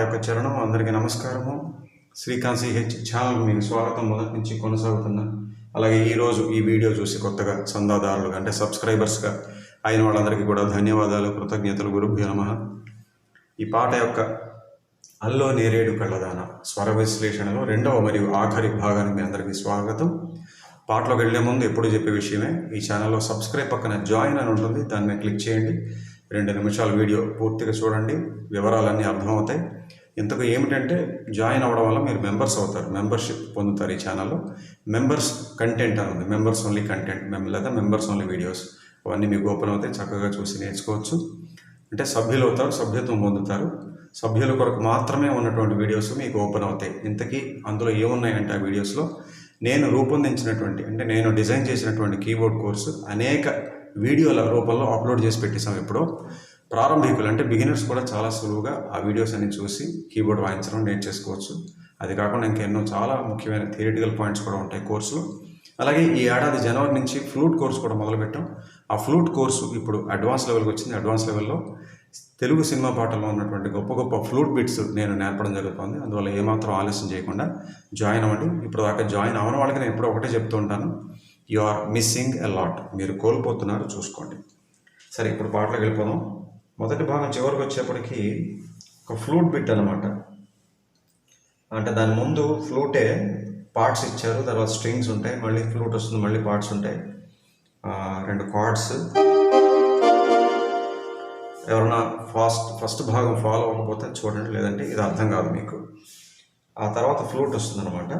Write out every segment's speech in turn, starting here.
యొక్క చరణం అందరికీ నమస్కారము. శ్రీకాంత్ సిహెచ్ ఛానల్ మీకు స్వాగతం. మొదటి నుంచి కొనసాగుతున్నా అలాగే ఈరోజు ఈ వీడియో చూసి కొత్తగా చందాదారులుగా అంటే సబ్స్క్రైబర్స్గా అయిన వాళ్ళందరికీ కూడా ధన్యవాదాలు కృతజ్ఞతలు. గురుభ్యో నమ. ఈ పాట యొక్క అల్లో నేరేడు కళ్ళదాన స్వర విశ్లేషణలో రెండవ మరియు ఆఖరి భాగానికి మీ అందరికీ స్వాగతం. పాటలోకి వెళ్ళే ముందు ఎప్పుడు చెప్పే విషయమే ఈ ఛానల్లో సబ్స్క్రైబ్ పక్కన జాయిన్ అని ఉంటుంది. దాన్ని క్లిక్ చేయండి. రెండు నిమిషాల వీడియో పూర్తిగా చూడండి. వివరాలన్నీ అర్థమవుతాయి. ఇంతకు ఏమిటంటే జాయిన్ అవ్వడం వల్ల మీరు మెంబర్స్ అవుతారు. మెంబర్షిప్ పొందుతారు ఈ ఛానల్లో. మెంబర్స్ కంటెంట్ అని ఉంది. మెంబర్స్ ఓన్లీ కంటెంట్ లేదా మెంబర్స్ ఓన్లీ వీడియోస్. అవన్నీ మీకు ఓపెన్ అవుతాయి. చక్కగా చూసి నేర్చుకోవచ్చు. అంటే సభ్యులు అవుతారు సభ్యత్వం పొందుతారు. సభ్యుల కొరకు మాత్రమే ఉన్నటువంటి వీడియోస్ మీకు ఓపెన్ అవుతాయి. ఇంతకీ అందులో ఏమున్నాయంటే ఆ వీడియోస్లో నేను రూపొందించినటువంటి అంటే నేను డిజైన్ చేసినటువంటి కీబోర్డ్ కోర్సు అనేక వీడియోల రూపంలో అప్లోడ్ చేసి పెట్టేసాం ఇప్పుడు. ప్రారంభికులు అంటే బిగినర్స్ కూడా చాలా సులువుగా ఆ వీడియోస్ అన్ని చూసి కీబోర్డ్ వాయించడం నేర్చేసుకోవచ్చు అది కాకుండా ఇంకా ఎన్నో చాలా ముఖ్యమైన థియరిటికల్ పాయింట్స్ కూడా ఉంటాయి కోర్సులో. అలాగే ఈ ఏడాది జనవరి నుంచి ఫ్లూట్ కోర్స్ కూడా మొదలుపెట్టాం. ఆ ఫ్లూట్ కోర్సు ఇప్పుడు అడ్వాన్స్ లెవెల్కి వచ్చింది. అడ్వాన్స్ లెవెల్లో తెలుగు సినిమా పాటల్లో ఉన్నటువంటి గొప్ప గొప్ప ఫ్లూట్ బిట్స్ నేను నేర్పడం జరుగుతుంది. అందువల్ల ఏమాత్రం ఆలస్యం చేయకుండా జాయిన్ అవ్వండి. ఇప్పుడు దాకా జాయిన్ అవ్వని వాళ్ళకి నేను ఎప్పుడూ ఒకటే చెప్తూ ఉంటాను. You are missing a lot మీరు కోల్పోతున్నారు. చూసుకోండి. సరే ఇప్పుడు పాటలకు వెళ్ళిపోదాం. మొదటి భాగం చివరికి వచ్చేప్పటికి ఒక ఫ్లూట్ బిట్ అనమాట అంటే దాని ముందు ఫ్లూటే పార్ట్స్ ఇచ్చారు తర్వాత స్ట్రింగ్స్ ఉంటాయి మళ్ళీ ఫ్లూట్ వస్తుంది మళ్ళీ పార్ట్స్ ఉంటాయి. రెండు కార్డ్స్ ఎవరైనా ఫాస్ట్ ఫస్ట్ భాగం ఫాలో అవ్వకపోతే చూడండి లేదంటే ఇది అర్థం కాదు మీకు. ఆ తర్వాత ఫ్లూట్ వస్తుంది అనమాట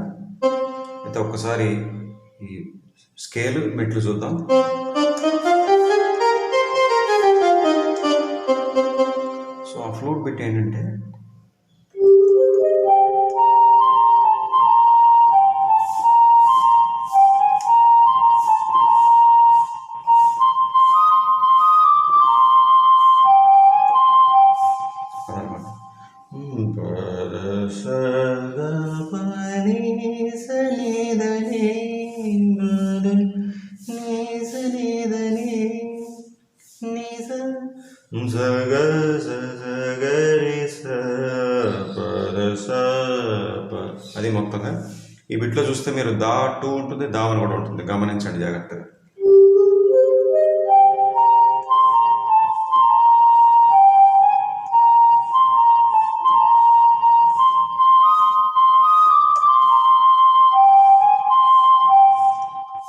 అయితే ఒక్కసారి ఈ స్కేల్ మెట్లు చూద్దాం. అది మొత్తంగా ఈ బిట్లో చూస్తే మీరు దా టూ ఉంటుంది దావని కూడా ఉంటుంది. గమనించండి జాగ్రత్తగా.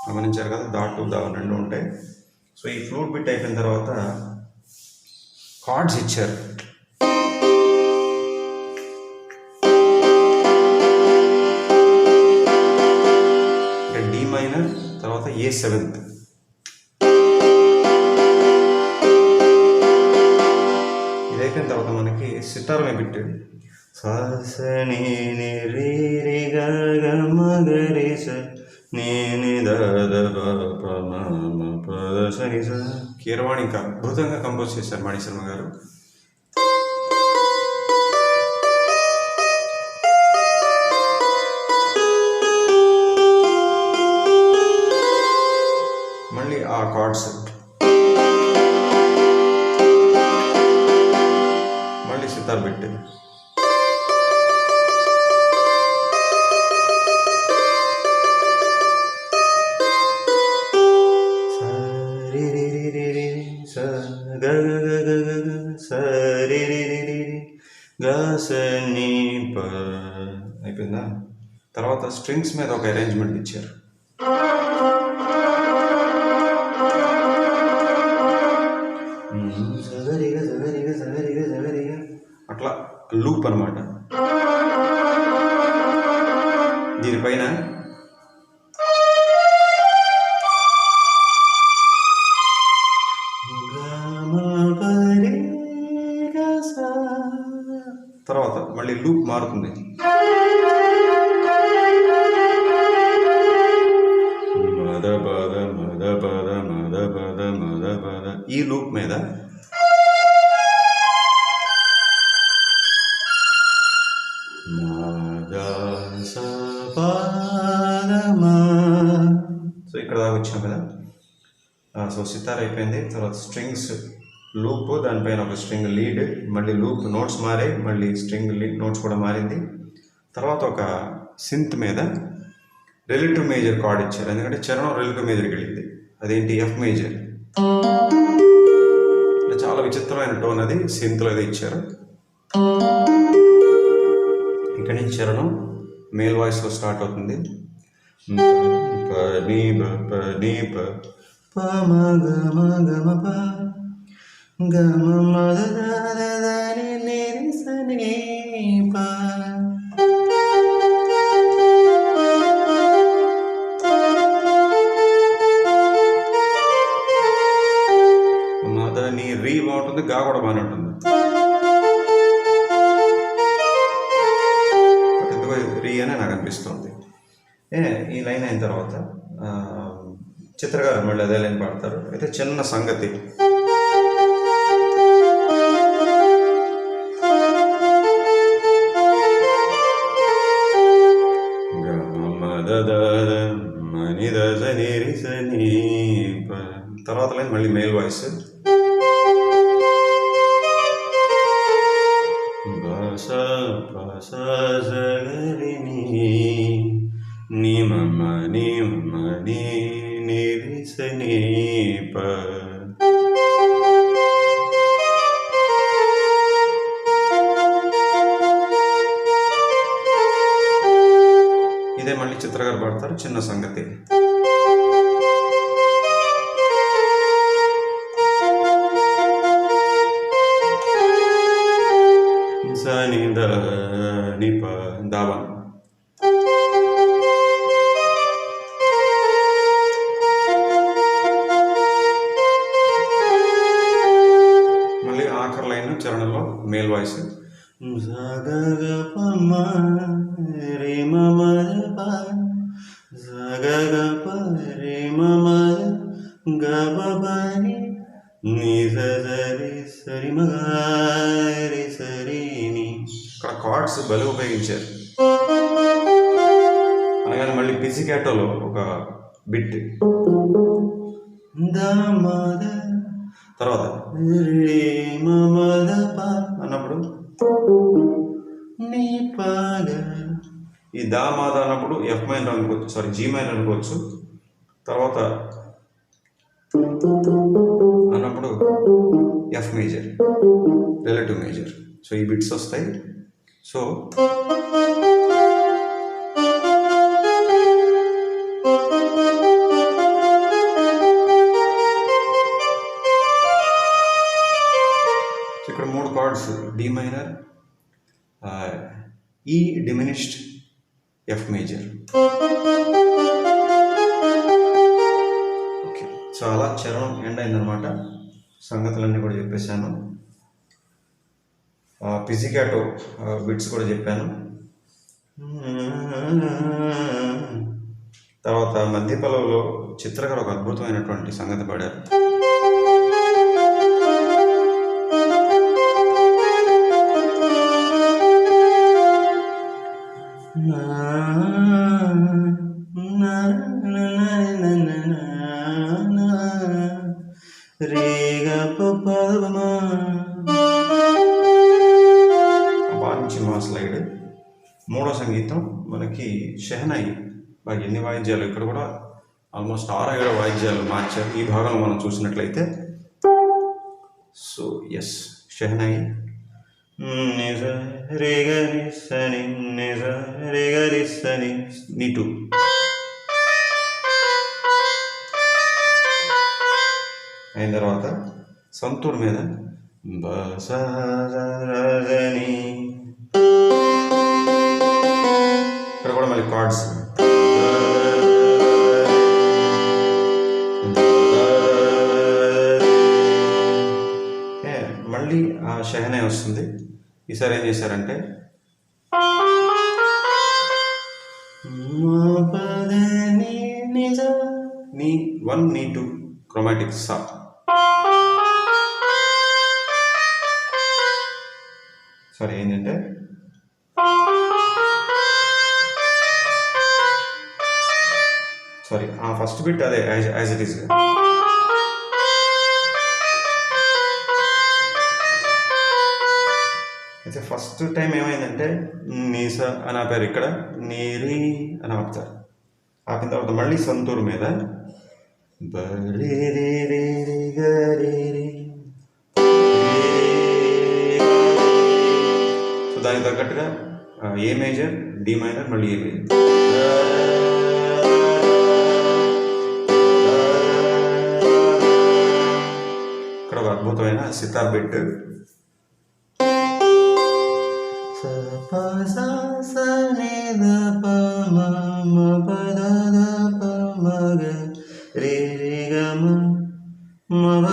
గమనించారు కదా? దాటు దావన్ రెండు ఉంటాయి. సో ఈ ఫ్లూట్ బిట్ అయిపోయిన తర్వాత కార్డ్స్ ఇచ్చారు. అంటే డి మైనర్ తర్వాత ఏ సెవెంత్ ఇది తర్వాత మనకి సితారం పెట్టాడు. బిట్ సాసని రి రి గ గ మ గ రి స ని ద ప ప మ మ స కీరవాణి ఇంకా అద్భుతంగా కంపోజ్ చేశారు మణిశర్మ గారు. అయిపోయిందా? తర్వాత స్ట్రింగ్స్ మీద ఒక అరేంజ్మెంట్ ఇచ్చారు. అట్లా లూప్ అనమాట దీనిపైన మళ్ళీ లూప్ మారుతుంది మద పద మద పద మద పద మద పద ఈ లూప్ మీద సో ఇక్కడ దాకా వచ్చాం కదా సో సితార్ అయిపోయింది తర్వాత స్ట్రింగ్స్ లూప్ దానిపైన ఒక స్ట్రింగ్ లీడ్ మళ్ళీ లూప్ నోట్స్ మారాయి మళ్ళీ స్ట్రింగ్ లీడ్ నోట్స్ కూడా మారింది. తర్వాత ఒక సింత్ మీద రిలేటివ్ మేజర్ కార్డ్ ఇచ్చారు. ఎందుకంటే చరణం రిలేటివ్ మేజర్కి వెళ్ళింది. అదేంటి? ఎఫ్ మేజర్ చాలా విచిత్రమైన టోన్ అది. సింత్లో అది ఇచ్చారు. ఇక్కడి నుంచి చరణం మేల్ వాయిస్లో స్టార్ట్ అవుతుంది. ప, నీ, ప, నీ, ప, ప, మ, గ, మ, గ, మ, ప, గ, మ, మ, ద, ద, రీ బాగుంటుంది గా కూడా బాగానే ఉంటుంది ఎందుకో రీ అనే నాకు అనిపిస్తుంది ఏ ఈ లైన్ అయిన తర్వాత చిత్రగారు మళ్ళీ అదే లైన్ పాడతారు. అయితే చిన్న సంగతి. లైన్ మళ్ళీ మేల్ వాయిస్ బస బస జగరి నీ నీ మమ నీ సని ద ని ప దావా మళ్ళీ ఇక్కడ కార్డ్స్ బలి ఉపయోగించారు. అనగానే మళ్ళీ పిసికాటోలో ఒక బిట్. తర్వాత రే మమద ప అన్నప్పుడు ఈ దామాద అన్నప్పుడు ఎఫ్ మైనర్ అనుకోవచ్చు సారీ జీ మైనర్ అనుకోవచ్చు. తర్వాత అన్నప్పుడు F major relative major. So ఈ బిట్స్ వస్తాయి. సో బిట్స్ కూడా చెప్పాను. తర్వాత మధ్య పొలంలో ఒక అద్భుతమైనటువంటి సంగతి పడారు. వాయించి షెహనాయి బాగా ఎన్ని వాయిద్యాలు? ఇక్కడ కూడా ఆల్మోస్ట్ ఆరు ఏడు వాయిద్యాలు మార్చారు. ఈ భాగంలో మనం చూసినట్లయితే. సో ఎస్ షెహనాయి. నిజ రేగరి సని నిజ రేగరి సని నీటు అయిన తర్వాత సంతూర్ మీద. బసని కూడా మళ్ళీ కార్డ్స్ ఏ, మళ్ళీ ఆ షహనే వస్తుంది. ఈసారి ఏం చేశారంటే నీ వన్ నీ టూ క్రోమాటిక్ సా సారీ ఏంటంటే ఫస్ట్ బిట్ అదే యాజ్ ఇట్ ఈస్ అయితే ఫస్ట్ టైం ఏమైందంటే నీస అని ఆపారు ఇక్కడ నీరి అని ఆపుతారు. ఆపిన తర్వాత మళ్ళీ సంతూరు మీద సో దానికి తగ్గట్టుగా ఏ మేజర్ డి మైనర్ మళ్ళీ ఏ మేజర్ అద్భుతమైన సితార్ బిట్ రే రే గమ మగ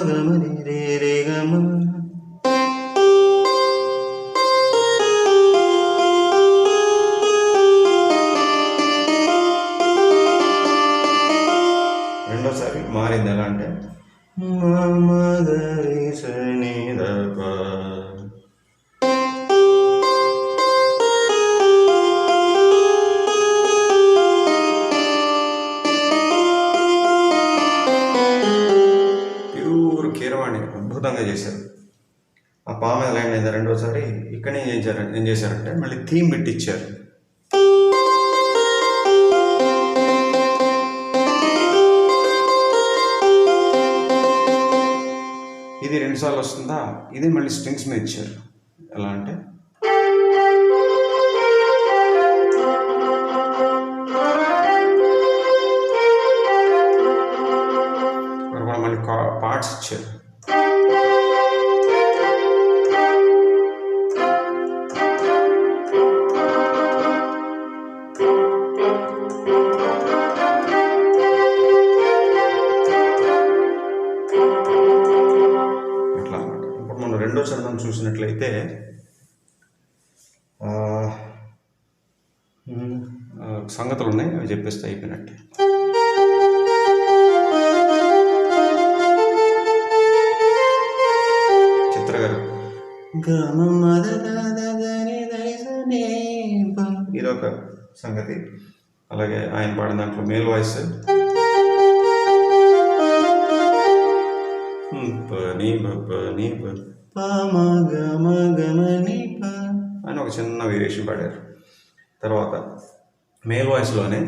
చేశారు ఏం చేశారంటే మళ్ళీ థీమ్ పెట్టించారు ఇది రెండు సార్లు వస్తుందా? ఇది మళ్ళీ స్ట్రింగ్స్ మీద ఇచ్చారు. ఎలా అంటే? మళ్ళీ పార్ట్స్ ఇచ్చారు. చిత్ర గారు ఇదొక సంగతి. అలాగే ఆయన పాడిన దాంట్లో మేల్ వాయిస్. అని ఒక చిన్న వేరియేషన్ పాడారు. తర్వాత మేల్ వాయిస్లోనే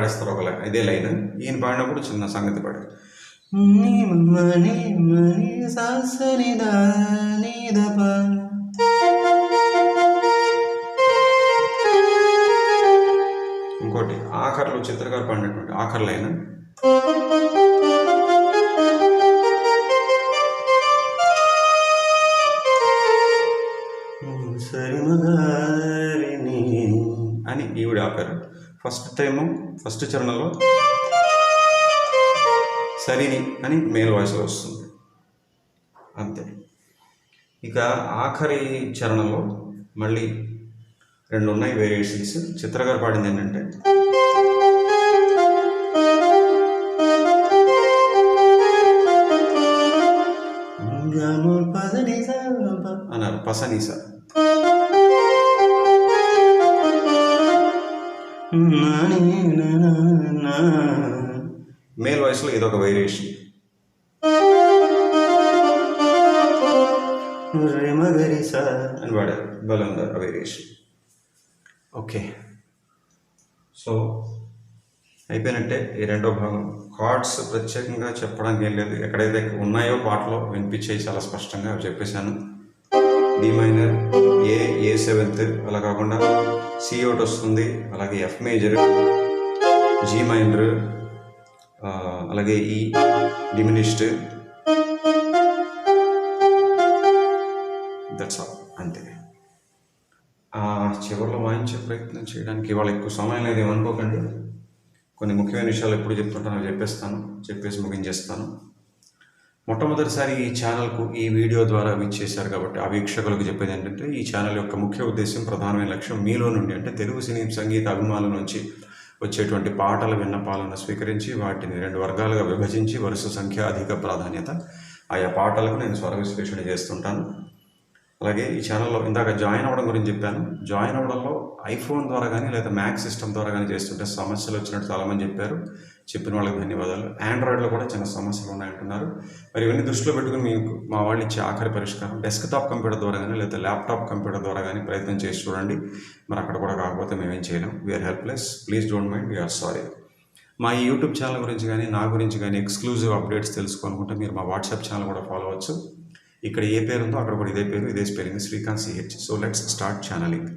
పాడేస్తారు ఒక లైన్ ఇదే లైన్. ఈయన పాడినప్పుడు చిన్న సంగతి పాడారు ఇంకోటి ఆఖర్లో చిత్రకారు పాడినటువంటి ఆఖర్ లైన్. అని ఈవిడ ఆపారు. ఫస్ట్ టైము ఫస్ట్ చరణంలో సరిని అని మేల్ వాయిస్లో వస్తుంది. అంతే. ఇక ఆఖరి చరణంలో మళ్ళీ రెండు ఉన్నాయి వేరియేషన్స్ చిత్రగారు పాడింది ఏంటంటే అన్నారు పసనీస. మేల్ వాయిస్లో ఇదొక వేరియేషన్. అని పాడారు భలే ఉంది ఆ వేరియేషన్. ఓకే. సో అయిపోయినట్టే ఈ రెండో భాగం. కార్డ్స్ ప్రత్యేకంగా చెప్పడానికి ఏం లేదు. ఎక్కడైతే ఉన్నాయో పాటలో వినిపించేవి చాలా స్పష్టంగా చెప్పేశాను. D minor A A seventh అలా కాకుండా సి ఒకటి వస్తుంది అలాగే ఎఫ్ మేజర్ జీ మైనర్ అలాగే ఈ డిమినిస్ట్ దట్స్ ఆల్ అంతే. చివరిలో వాయించే ప్రయత్నం చేయడానికి ఇవాళ ఎక్కువ సమయం లేదు ఏమనుకోకండి. కొన్ని ముఖ్యమైన విషయాలు ఎప్పుడు చెప్తుంటానో చెప్పేస్తాను చెప్పేసి ముగించేస్తాను. మొట్టమొదటిసారి ఈ ఛానల్కు ఈ వీడియో ద్వారా విచ్చేశారు కాబట్టి ఆ వీక్షకులకు చెప్పేది ఏంటంటే ఈ ఛానల్ యొక్క ముఖ్య ఉద్దేశం ప్రధానమైన లక్ష్యం మీలో నుండి అంటే తెలుగు సినీ సంగీత అభిమానుల నుంచి వచ్చేటువంటి పాటల విన్నపాలను స్వీకరించి వాటిని రెండు వర్గాలుగా విభజించి వరుస సంఖ్య అధిక ప్రాధాన్యత ఆయా పాటలకు నేను స్వర విశ్లేషణ చేస్తుంటాను. అలాగే ఈ ఛానల్లో ఇందాక జాయిన్ అవ్వడం గురించి చెప్పాను. జాయిన్ అవ్వడంలో ఐఫోన్ ద్వారా కానీ లేదా మ్యాక్ సిస్టమ్ ద్వారా కానీ చేస్తుంటే సమస్యలు వచ్చినట్టు చాలామంది చెప్పారు. చెప్పిన వాళ్ళకి ధన్యవాదాలు. ఆండ్రాయిడ్లో కూడా చిన్న సమస్యలు ఉన్నాయంటున్నారు. మరి ఇవన్నీ దృష్టిలో పెట్టుకుని మీకు మా వాళ్ళు ఇచ్చే ఆఖరి పరిష్కారం డెస్క్టాప్ కంప్యూటర్ ద్వారా కానీ లేదా ల్యాప్టాప్ కంప్యూటర్ ద్వారా కానీ ప్రయత్నం చేసి చూడండి. మరి అక్కడ కూడా కాకపోతే మేమేం చేయలేం. We're helpless please don't mind we're sorry మా ఈ యూట్యూబ్ ఛానల్ గురించి కానీ నా గురించి కానీ ఎక్స్క్లూజివ్ అప్డేట్స్ తెలుసుకోవాలనుకుంటే మీరు మా వాట్సాప్ ఛానల్ కూడా ఫాలో అవ్వచ్చు. ఇక్కడ ఏ పేరు ఉందో అక్కడ కూడా ఇదే పేరు ఇదే spelling Srikanth CH so let's start channeling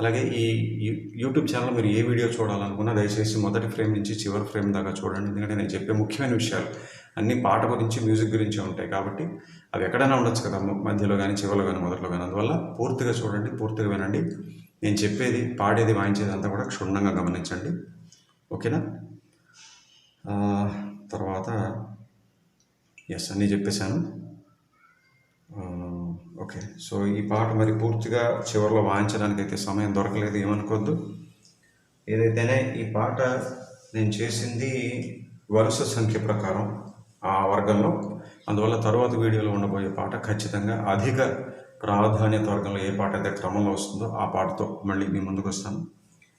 అలాగే ఈ యూ- యూట్యూబ్ ఛానల్ మీరు ఏ వీడియో చూడాలనుకున్నా దయచేసి మొదటి ఫ్రేమ్ నుంచి చివరి ఫ్రేమ్ దాకా చూడండి. ఎందుకంటే నేను చెప్పే ముఖ్యమైన విషయాలు అన్ని పాట గురించి మ్యూజిక్ గురించి ఉంటాయి కాబట్టి అవి ఎక్కడైనా ఉండొచ్చు కదా. మధ్యలో కానీ చివరిలో కానీ మొదట్లో కానీ అందువల్ల పూర్తిగా చూడండి పూర్తిగా వినండి. నేను చెప్పేది పాడేది వాయించేది అంతా కూడా క్షుణ్ణంగా గమనించండి. ఓకేనా? తర్వాత ఎస్ అన్నీ చెప్పేశాను. ఓకే. సో ఈ పాట మరి పూర్తిగా చివరిలో వాయించడానికి అయితే సమయం దొరకలేదు ఏమనుకోద్దు ఏదైతేనే ఈ పాట నేను చేసింది వరుస సంఖ్య ప్రకారం ఆ వర్గంలో. అందువల్ల తర్వాత వీడియోలో ఉండబోయే పాట ఖచ్చితంగా అధిక ప్రాధాన్యత వర్గంలో ఏ పాట అయితే క్రమంలో వస్తుందో ఆ పాటతో మళ్ళీ మీ ముందుకు వస్తాను.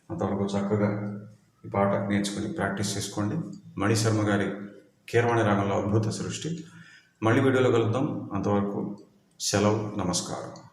అంతవరకు చక్కగా ఈ పాట నేర్చుకుని ప్రాక్టీస్ చేసుకోండి. మణిశర్మ గారి కీరవాణి రాగంలో అద్భుత సృష్టి. మళ్ళీ వీడియోలో కలుద్దాం. అంతవరకు సెలవు నమస్కారం.